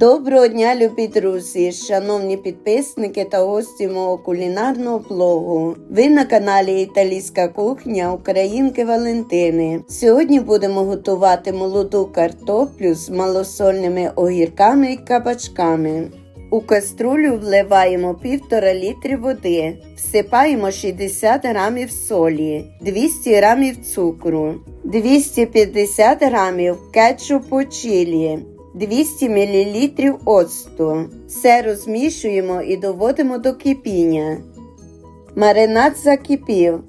Доброго дня, любі друзі, шановні підписники та гості мого кулінарного блогу. Ви на каналі Італійська кухня Українки Валентини. Сьогодні будемо готувати молоду картоплю з малосольними огірками і кабачками. У каструлю вливаємо 1,5 літри води, всипаємо 60 грамів солі, 200 грамів цукру, 250 грамів кетчупу чилі, 200 мл оцту. Все розмішуємо і доводимо до кипіння. Маринад закипів.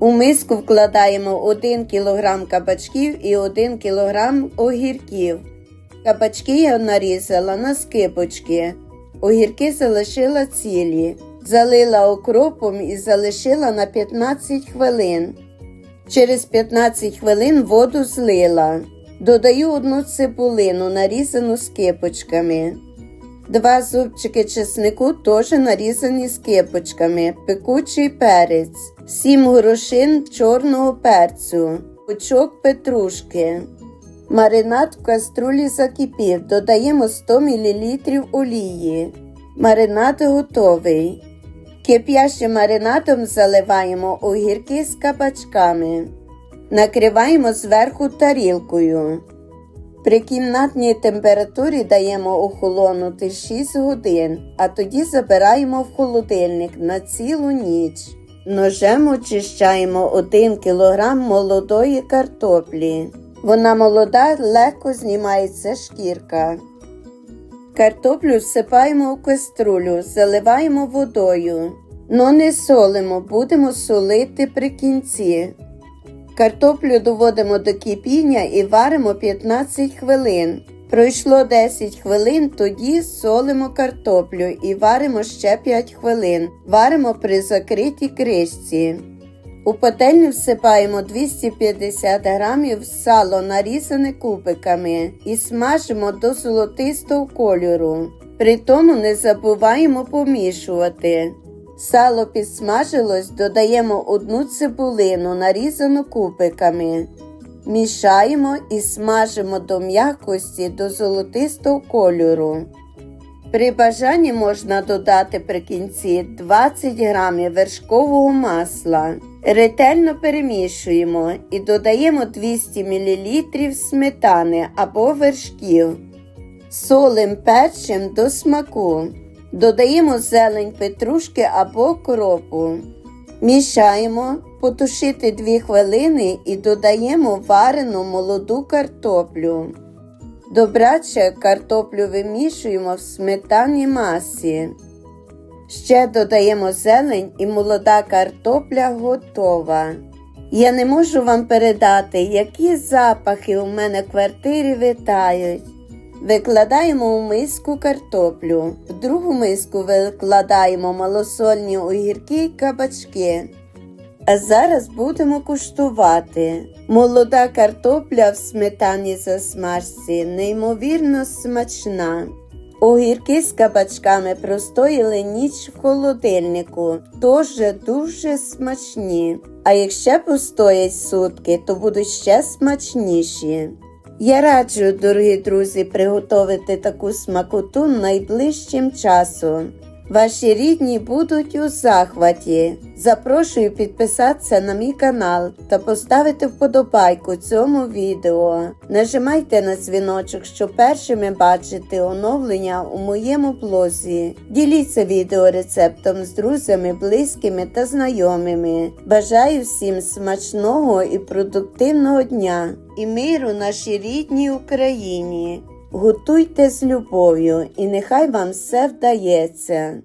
У миску вкладаємо 1 кг кабачків і 1 кг огірків. Кабачки я нарізала на скибочки. Огірки залишила цілі. Залила окропом і залишила на 15 хвилин. Через 15 хвилин воду злила. Додаю одну цибулину, нарізану скипочками. Два зубчики чеснику теж нарізані скипочками, пекучий перець, 7 горошин чорного перцю, пучок петрушки. Маринад в каструлі закипів, додаємо 100 мл олії. Маринад готовий. Кип'ящим маринадом заливаємо огірки з кабачками. Накриваємо зверху тарілкою. При кімнатній температурі даємо охолонути 6 годин, а тоді забираємо в холодильник на цілу ніч. Ножем очищаємо 1 кг молодої картоплі. Вона молода, легко знімається шкірка. Картоплю всипаємо в каструлю, заливаємо водою. Но не солимо, будемо солити при кінці. Картоплю доводимо до кипіння і варимо 15 хвилин. Пройшло 10 хвилин, тоді солимо картоплю і варимо ще 5 хвилин. Варимо при закритій кришці. У пательню всипаємо 250 грамів сало нарізане кубиками і смажимо до золотистого кольору. При тому не забуваємо помішувати. Сало підсмажилось, додаємо одну цибулину, нарізану кубиками. Мішаємо і смажимо до м'якості до золотистого кольору. При бажанні можна додати при кінці 20 грамів вершкового масла. Ретельно перемішуємо і додаємо 200 мл сметани або вершків. Солим перчим до смаку. Додаємо зелень петрушки або кропу. Мішаємо, потушити 2 хвилини і додаємо варену молоду картоплю. Добряче картоплю вимішуємо в сметаній масі. Ще додаємо зелень і молода картопля готова. Я не можу вам передати, які запахи у мене в квартирі витають. Викладаємо у миску картоплю. В другу миску викладаємо малосольні огірки і кабачки. А зараз будемо куштувати. Молода картопля в сметані засмажці неймовірно смачна. Огірки з кабачками простоїли ніч в холодильнику, теж дуже смачні. А якщо постоять сутки, то будуть ще смачніші. Я раджу, дорогі друзі, приготувати таку смакоту найближчим часом. Ваші рідні будуть у захваті. Запрошую підписатися на мій канал та поставити вподобайку цьому відео. Нажимайте на дзвіночок, щоб першими бачити оновлення у моєму блозі. Діліться відео рецептом з друзями, близькими та знайомими. Бажаю всім смачного і продуктивного дня і миру нашій рідній Україні. Готуйте з любов'ю і нехай вам все вдається.